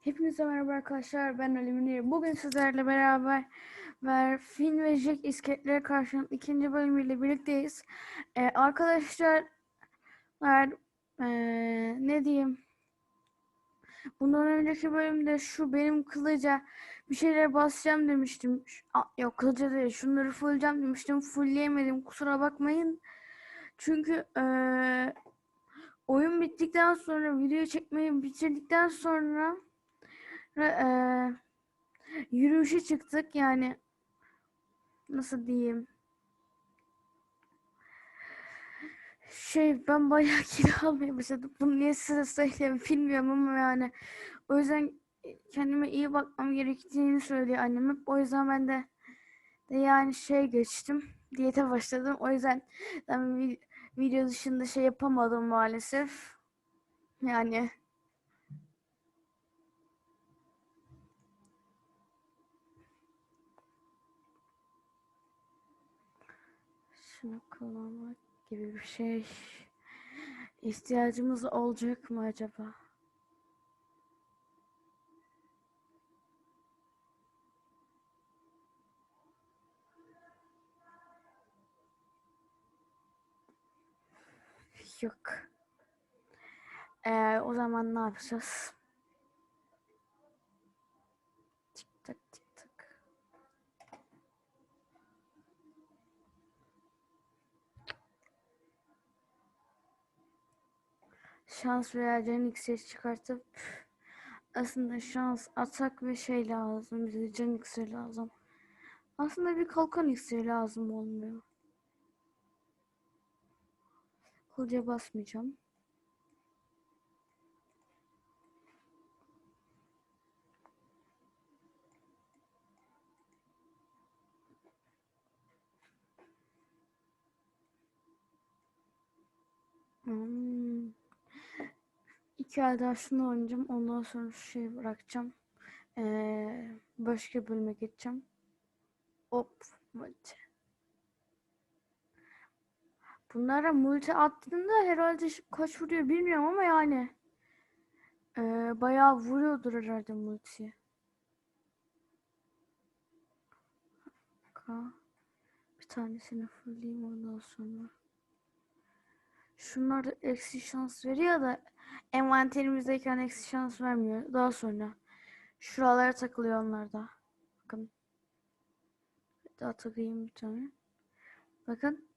Hepinize merhaba arkadaşlar. Ben Ali Münir. Bugün sizlerle beraber ver Finn ve Jack isketlere karşı ikinci bölümüyle birlikteyiz. Ee, arkadaşlar er, ee, ne diyeyim? Bundan önceki bölümde şu benim kılıca bir şeyler basacağım demiştim. Ş- a- yok kılıca değil. Şunları fulleyeceğim demiştim. Fullleyemedim. Kusura bakmayın. Çünkü ee, oyun bittikten sonra video çekmeyi bitirdikten sonra eee, yürüyüşe çıktık. Yani nasıl diyeyim? Şey ben bayağı kilo almaya başladım. Bunu niye size söyleyeyim bilmiyorum ama yani o yüzden kendime iyi bakmam gerektiğini söylüyor annem hep. O yüzden ben de, de yani şey geçtim. Diyete başladım. O yüzden ben vi- video dışında şey yapamadım maalesef. Yani Şunu kullanmak gibi bir şey ihtiyacımız olacak mı acaba? Yok. Ee, o zaman ne yapacağız? Tik tak tik tak. Şans veya can iksiri çıkartıp aslında şans, atak ve şey lazım. Bize can iksiri lazım. Aslında bir kalkan iksiri lazım olmuyor. Kılıca basmayacağım. Hmm. İki ay daha şunu oynayacağım. Ondan sonra şu şeyi bırakacağım. Ee, başka bölüme geçeceğim. Hop. Multi. Bunlara multi attığında herhalde kaç vuruyor bilmiyorum ama yani. ee, bayağı vuruyordur herhalde multi. Bir tanesini fullleyeyim ondan sonra. Şunlar da eksi şans veriyor da envanterimizdeyken eksi şans vermiyor. Daha sonra şuralara takılıyor onlar da. Bakın. Daha takayım bir tane. Bakın.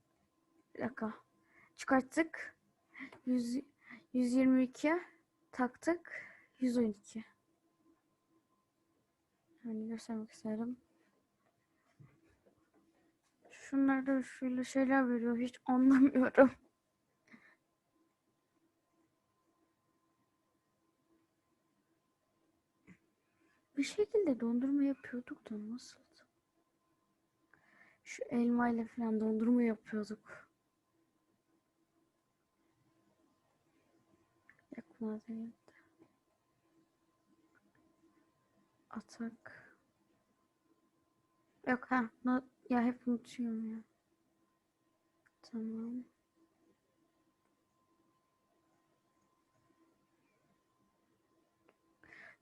Bir dakika. Çıkarttık. 100, 122 taktık. 112. Yani göstermek isterim. Şunlar da şöyle şeyler veriyor. Hiç anlamıyorum. Bir şekilde dondurma yapıyorduk da nasıl? Şu elma ile falan dondurma yapıyorduk. Yakma de. Atak. Yok ha. no- ya hep unutuyorum ya. Tamam.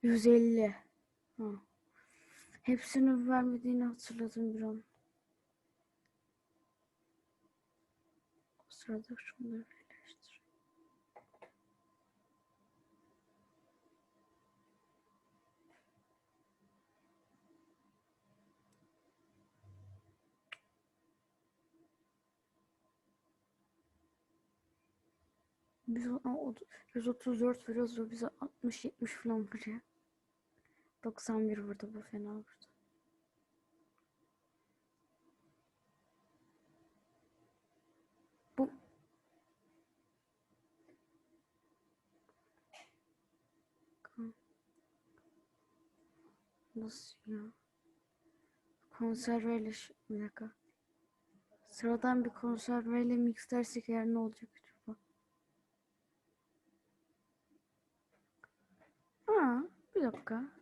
Yüz elli. Ha. Hepsini vermediğini hatırladım bir an. O sırada şunları birleştir. Biz o- o- 134 veriyoruz ve bize 60-70 falan vuruyor. 91 vurdu bu fena vurdu. Bu nasıl ya? Konserveyle bir dakika. Sıradan bir konserveyle mix dersek eğer ne olacak acaba? Ha, bir dakika.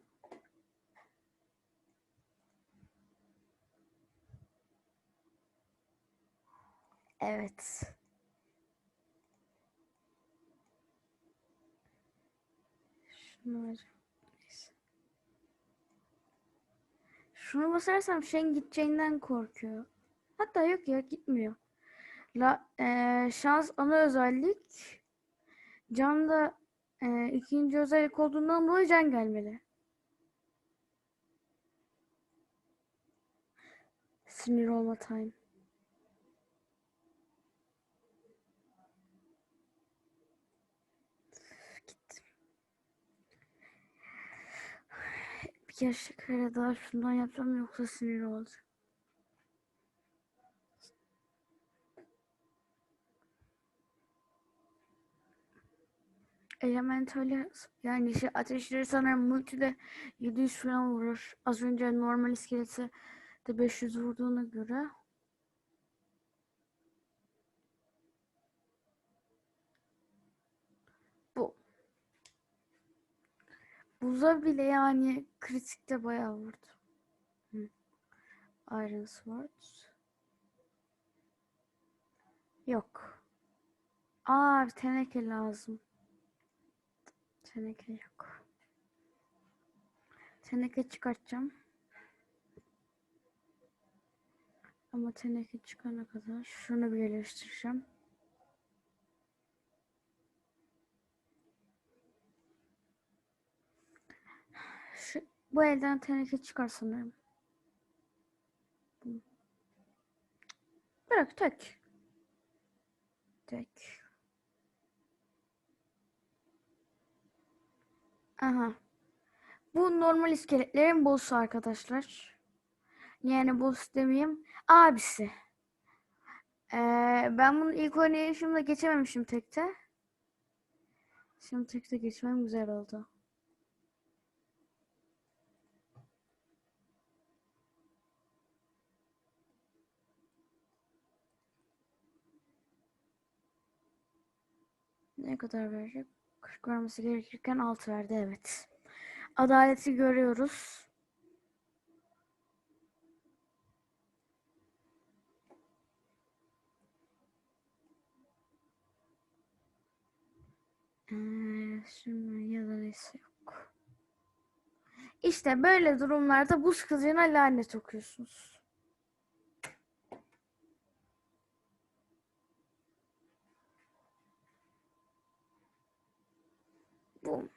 Evet. Şunu basarsam şeyin gideceğinden korkuyor. Hatta yok ya gitmiyor. La, eee, şans ana özellik. Can da eee, ikinci özellik olduğundan dolayı can gelmeli. Sinir olma time. Kere daha şundan yapacağım yoksa sinir olacak. Elementali yani şey ateşleri sanırım multide 700 falan vurur. Az önce normal iskeleti de 500 vurduğuna göre. Bu. Buza bile yani kritikte bayağı vurdu. Iron Sword. Yok. Aa bir teneke lazım. Teneke yok. Teneke çıkartacağım. Ama teneke çıkana kadar şunu birleştireceğim. Şu, bu elden teneke çıkar sanırım. Bırak tek. Tek. Aha. Bu normal iskeletlerin boss'u arkadaşlar. Yani boss demeyeyim. Abisi. Ee, ben bunu ilk oynayışımda geçememişim tekte. Şimdi tekte geçmem güzel oldu. Kadar verecek? 40 vermesi gerekirken 6 verdi evet. Adaleti görüyoruz. Ee, şimdi ya da neyse yok. İşte böyle durumlarda buz kılıcına lanet okuyorsunuz. Bu.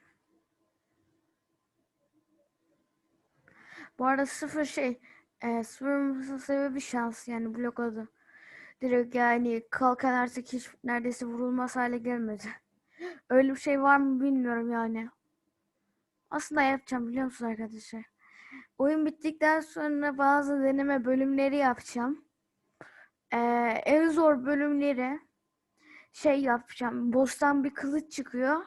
Bu arada sıfır şey e, sıfır olmasının sebebi şans yani blok adı. Direkt yani kalkan artık hiç neredeyse vurulmaz hale gelmedi. Öyle bir şey var mı bilmiyorum yani. Aslında yapacağım biliyor musun arkadaşlar? Oyun bittikten sonra bazı deneme bölümleri yapacağım. Ee, en zor bölümleri şey yapacağım. Boss'tan bir kılıç çıkıyor.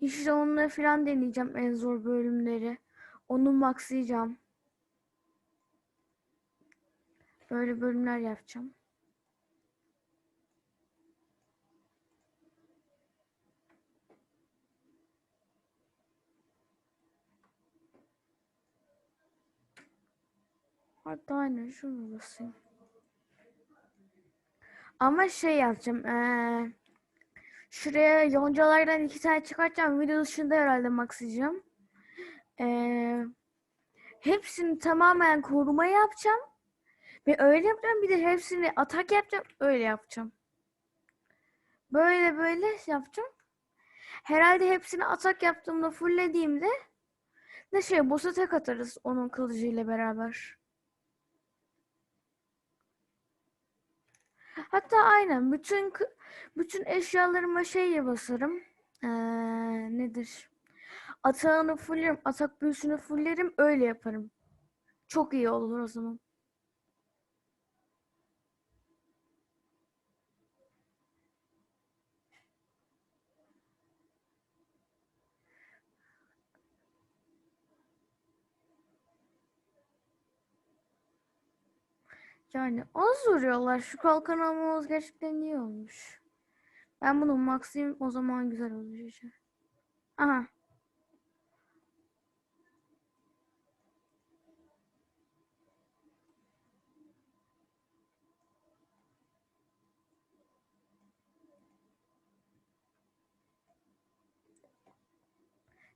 İşte onları falan deneyeceğim en zor bölümleri. Onu maxlayacağım. Böyle bölümler yapacağım. Hatta aynen şunu basayım. Ama şey yapacağım. Ee, şuraya yoncalardan iki tane çıkartacağım. Video dışında herhalde maxlayacağım. Ee, hepsini tamamen koruma yapacağım. Ve öyle yapacağım. Bir de hepsini atak yapacağım. Öyle yapacağım. Böyle böyle yapacağım. Herhalde hepsini atak yaptığımda fulllediğimde ne şey boss'a tek atarız onun kılıcıyla beraber. Hatta aynen bütün bütün eşyalarıma şey basarım. Ee, nedir? Atağını fullerim, atak büyüsünü fullerim, öyle yaparım. Çok iyi olur o zaman. Yani az vuruyorlar. Şu kalkan almamız gerçekten iyi olmuş. Ben bunu maxim o zaman güzel olacak. Aha.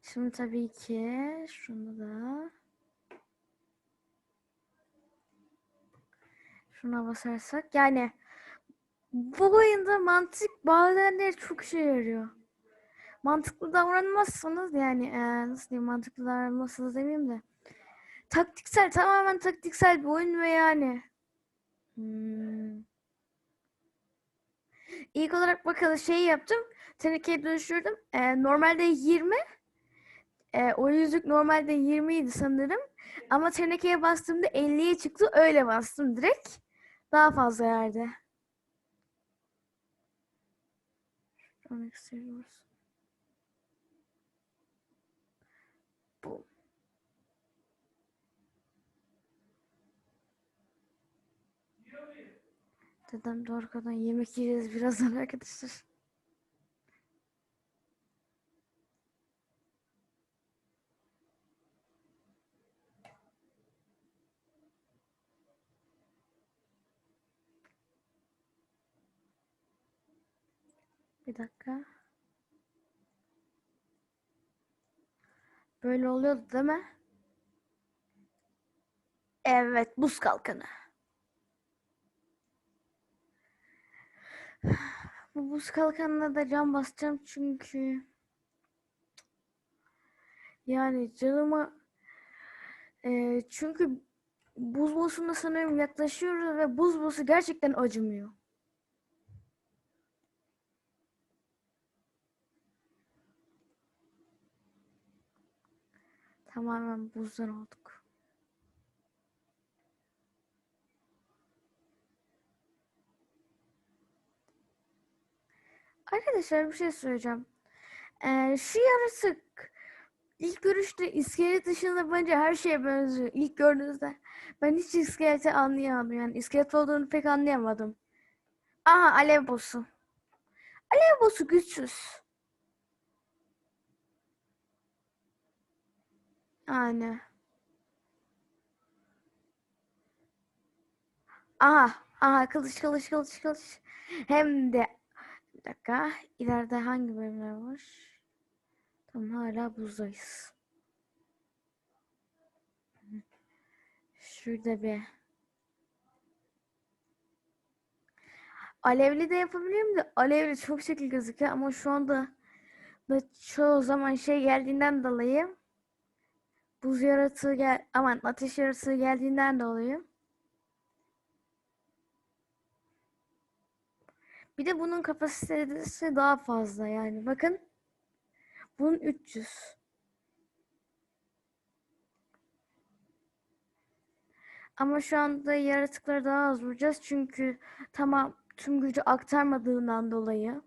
Şimdi tabii ki şunu da şuna basarsak yani bu oyunda mantık bazenleri çok işe yarıyor. Mantıklı davranmazsanız yani eee, nasıl diyeyim mantıklı davranmazsanız demeyeyim de taktiksel tamamen taktiksel bir oyun ve yani hmm. İlk olarak bakalım şey yaptım. Tenekeye dönüştürdüm. Eee, normalde 20 eee, o yüzük normalde 20 idi sanırım. Ama tenekeye bastığımda 50'ye çıktı. Öyle bastım direkt. Daha fazla yerde. Örnek seviyoruz. Bu. Dedem de arkadan yemek yiyeceğiz birazdan arkadaşlar. Dakika. Böyle oluyordu değil mi? Evet, buz kalkanı. Bu buz kalkanına da cam basacağım çünkü yani canıma Eee, çünkü buz boss'una sanıyorum yaklaşıyoruz ve buz boss'u gerçekten acımıyor. Tamamen buzdan olduk. Arkadaşlar bir şey söyleyeceğim. Ee, şu yaratık ilk görüşte iskelet dışında bence her şeye benziyor. İlk gördüğünüzde ben hiç iskeleti anlayamadım. Yani iskelet olduğunu pek anlayamadım. Aha alev boss'u. Alev boss'u güçsüz. Yani. Aha, aha kılıç kılıç kılıç kılıç. Hem de bir dakika ileride hangi bölümler var? Tamam hala buzdayız. Şurada bir alevli de yapabilirim de alevli çok şekil gözüküyor ama şu anda da çoğu zaman şey geldiğinden dolayı buz yaratığı gel aman ateş yaratığı geldiğinden dolayı. Bir de bunun kapasitesi daha fazla yani. Bakın. Bunun 300 ama şu anda yaratıkları daha az vuracağız. Çünkü tamam tüm gücü aktarmadığından dolayı.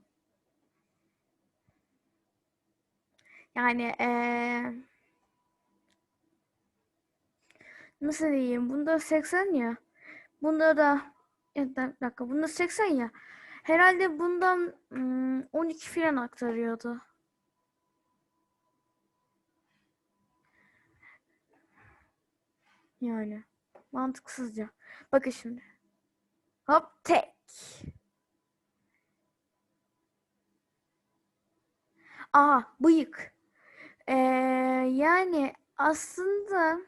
Yani eee nasıl diyeyim bunda 80 ya bunda da bir dakika bunda 80 ya herhalde bundan hmm, 12 falan aktarıyordu. Yani mantıksızca. Bakın şimdi. Hop tek. Aa bıyık. Ee, yani aslında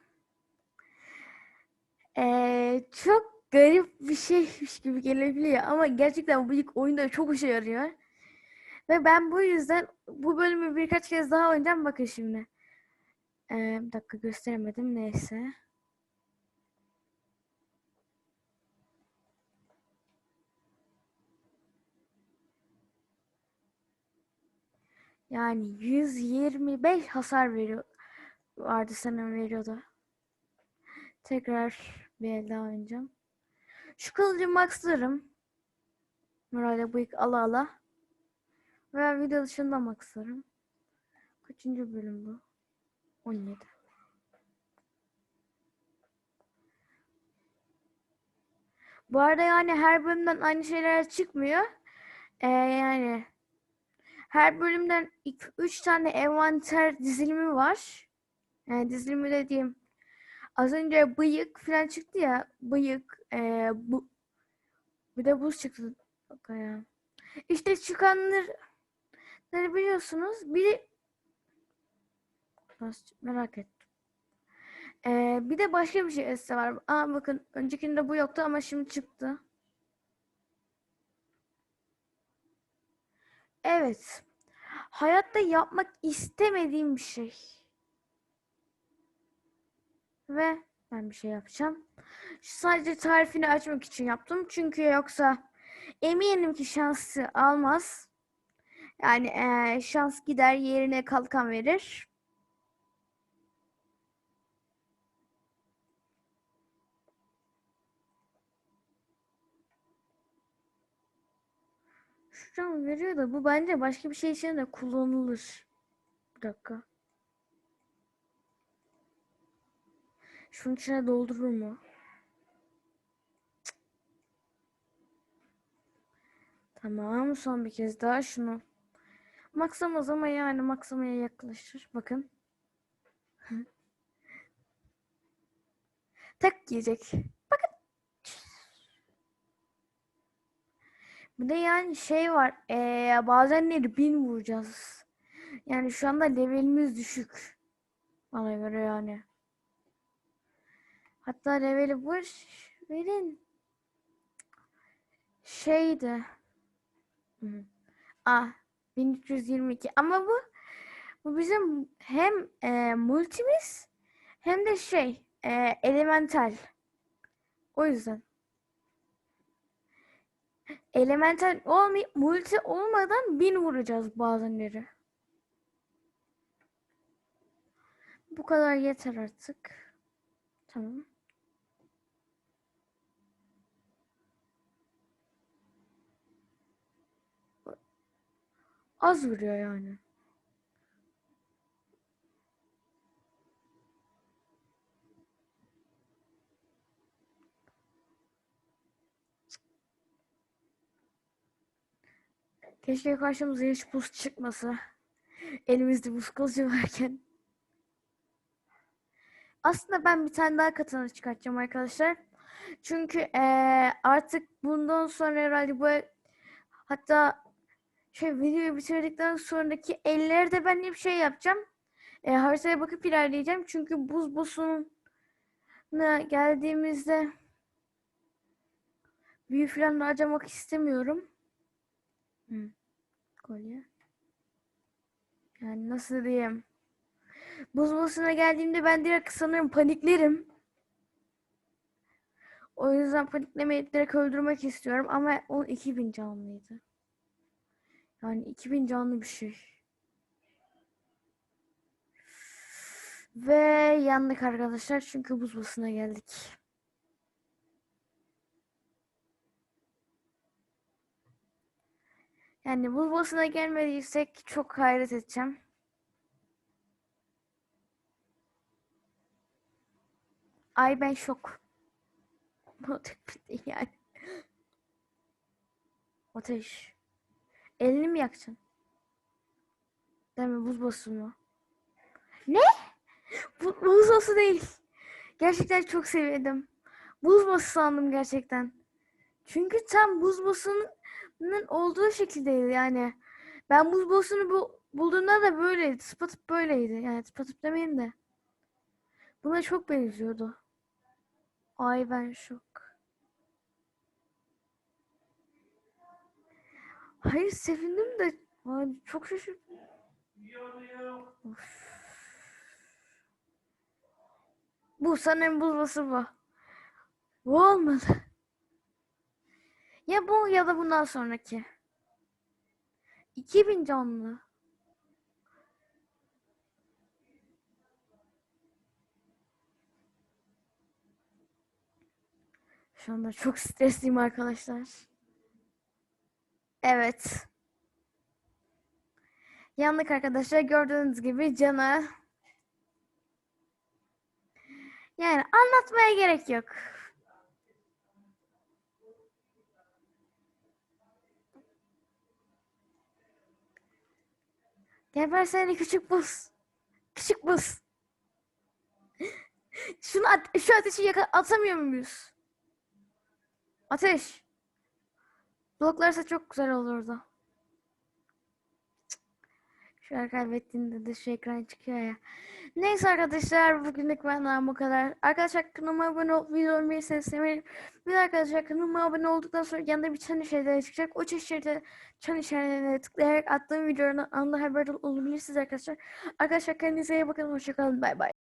ee, çok garip bir şeymiş gibi gelebiliyor ama gerçekten bıyık oyunda çok işe yarıyor. Ve ben bu yüzden bu bölümü birkaç kez daha oynayacağım. Bakın şimdi. Ee, bir dakika gösteremedim. Neyse. Yani 125 hasar veriyor. Vardı sanırım veriyordu. Tekrar bir el daha oynayacağım. Şu kılıcı maxlarım. Böyle bıyık ala ala. Veya video dışında maxlarım. Kaçıncı bölüm bu? 17. Bu arada yani her bölümden aynı şeyler çıkmıyor. Ee, yani her bölümden 3 tane envanter dizilimi var. Yani dizilimi dediğim az önce bıyık falan çıktı ya. Bıyık, ee, bu bir de buz çıktı. Bak ya. İşte çıkanları biliyorsunuz. Bir Nasıl- merak ettim. Ee, bir de başka bir şey esse var. Aa, bakın öncekinde bu yoktu ama şimdi çıktı. Evet. Hayatta yapmak istemediğim bir şey. Ve ben bir şey yapacağım. Sadece tarifini açmak için yaptım. Çünkü yoksa eminim ki şansı almaz. Yani eee, şans gider yerine kalkan verir. Şu an veriyor da bu bence başka bir şey için de kullanılır. Bir dakika. Şunun içine doldurur mu? Tamam son bir kez daha şunu. Maksamaz ama yani maksamaya yaklaşır. Bakın. Tek yiyecek. Bakın. Bir de yani şey var. Ee, bazenleri bin vuracağız. Yani şu anda levelimiz düşük. Bana göre yani. Hatta leveli boş verin. Şeydi. Hı. Ah 1322 ama bu bu bizim hem e, multimiz hem de şey e, elemental. O yüzden. Elemental olmay multi olmadan bin vuracağız bazenleri. Bu kadar yeter artık. Tamam. Az vuruyor yani. Keşke karşımıza hiç buz çıkmasa. Elimizde buz kılıcı varken. Aslında ben bir tane daha katana çıkartacağım arkadaşlar. Çünkü eee, artık bundan sonra herhalde bu hatta şey videoyu bitirdikten sonraki elleri de ben bir şey yapacağım. E, haritaya bakıp ilerleyeceğim. Çünkü buz boss'una geldiğimizde büyü falan da harcamak istemiyorum. Hı. Kolye. Yani nasıl diyeyim? Buz boss'una geldiğimde ben direkt sanırım paniklerim. O yüzden paniklemeyip direkt öldürmek istiyorum ama o 2000 canlıydı. Yani 2000 canlı bir şey. Ve yandık arkadaşlar çünkü buz basına geldik. Yani buz basına gelmediysek çok hayret edeceğim. Ay ben şok. Yani. Ateş. Elini mi yakacaksın? Mi? Buz bası mı? Ne? Bu, buz bası değil. Gerçekten çok sevdim. Buz bası sandım gerçekten. Çünkü tam buz basının olduğu şekildeydi yani. Ben buz basını bu, bulduğumda da böyleydi. Tıpatıp böyleydi. Yani tıpatıp demeyeyim de. Buna çok benziyordu. Ay ben şok. Hayır sevindim de ay, çok şaşırdım. Of. Bu sanırım bulması bu. Bu olmadı. Ya bu ya da bundan sonraki. 2000 canlı. Şu anda çok stresliyim arkadaşlar. Evet. Yandık arkadaşlar. Gördüğünüz gibi canı. Yani anlatmaya gerek yok. Gebersene küçük buz. Küçük buz. Şunu at- şu ateşi yaka atamıyor muyuz? Ateş. Bloklarsa çok güzel olurdu. Cık. Arkadaşlar kaybettiğinde de şu ekran çıkıyor ya. Neyse arkadaşlar bugünlük benden bu kadar. Arkadaşlar kanalıma abone olup videomu beğenirseniz sevinirim. Bir arkadaşlar kanalıma abone olduktan sonra yanında bir çan işareti çıkacak. O çan işareti çan işaretine tıklayarak attığım videolardan anında haberdar olabilirsiniz arkadaşlar. Arkadaşlar kendinize iyi bakın. Hoşçakalın. Bay bay.